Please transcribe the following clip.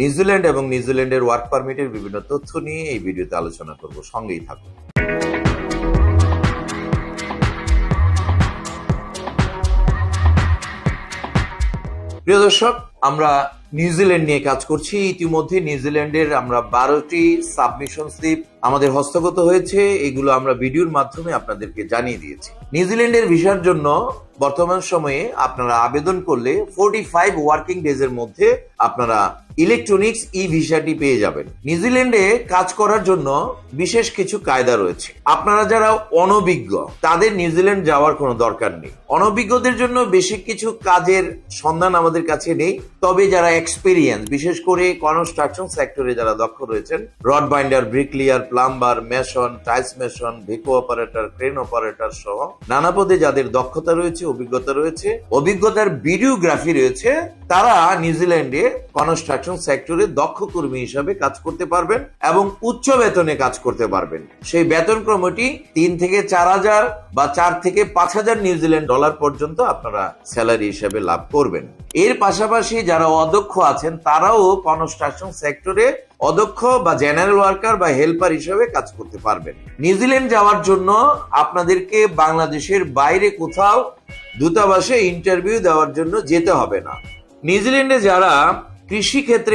New Zealand এবং নিউজিল্যান্ডের work পারমিটের বিভিন্ন তথ্য নিয়ে এই ভিডিওতে আলোচনা করব। সঙ্গেই থাকুন। প্রিয় দর্শক, আমরা নিউজিল্যান্ড নিয়ে কাজ করছি। ইতিমধ্যে নিউজিল্যান্ডের আমরা বারোটি সাবমিশন স্লিপ আমাদের হস্তগত হয়েছে। এগুলো আমরা ভিডিওর মাধ্যমে আপনাদেরকে জানিয়ে দিয়েছি। নিউজিল্যান্ডের ভিসার জন্য বর্তমান সময়ে আপনারা আবেদন করলে ফোর্টি ফাইভ ওয়ার্কিং ডেজ এর মধ্যে আপনারা ইলেকট্রনিক্স ই ভিসাটি পেয়ে যাবেন। নিউজিল্যান্ডে কাজ করার জন্য বিশেষ কিছু কায়দা রয়েছে। আপনারা যারা অনভিজ্ঞ, তাদের নিউজিল্যান্ড যাওয়ার কোনো দরকার নেই। অনভিজ্ঞদের জন্য বেশি কিছু কাজের সন্ধান আমাদের কাছে নেই। তবে যারা এক্সপিরিয়েন্স বিশেষ করে কনস্ট্রাকশন সেক্টরে যারা দক্ষ রয়েছেন rod binder bricklayer plumber mason tiles mason ভিকো operator crane operator সহ নানা পদে যাদের দক্ষতা রয়েছে অভিজ্ঞতা রয়েছে, অভিজ্ঞতার ভিডিওগ্রাফি রয়েছে, তারা নিউজিল্যান্ডে কনস্ট্রাকশন সেক্টরে দক্ষ কর্মী হিসাবে কাজ করতে পারবেন এবং উচ্চ বেতনে কাজ করতে পারবেন। সেই বেতন ক্রমটি তিন থেকে চার হাজার বা চার থেকে পাঁচ হাজার নিউজিল্যান্ড ডলার পর্যন্ত আপনারা স্যালারি হিসাবে লাভ করবেন। এর পাশাপাশি যারা অদক্ষ আছেন, তারাও কনস্ট্রাকশন সেক্টরে অদক্ষ বা জেনারেল ওয়ার্কার বা হেল্পার হিসেবে কাজ করতে পারবেন। নিউজিল্যান্ড যাওয়ার জন্য আপনাদেরকে বাংলাদেশের বাইরে কোথাও দূতাবাসে ইন্টারভিউ দেওয়ার জন্য যেতে হবে না। নিউজিল্যান্ডে যারা কৃষি ক্ষেত্রে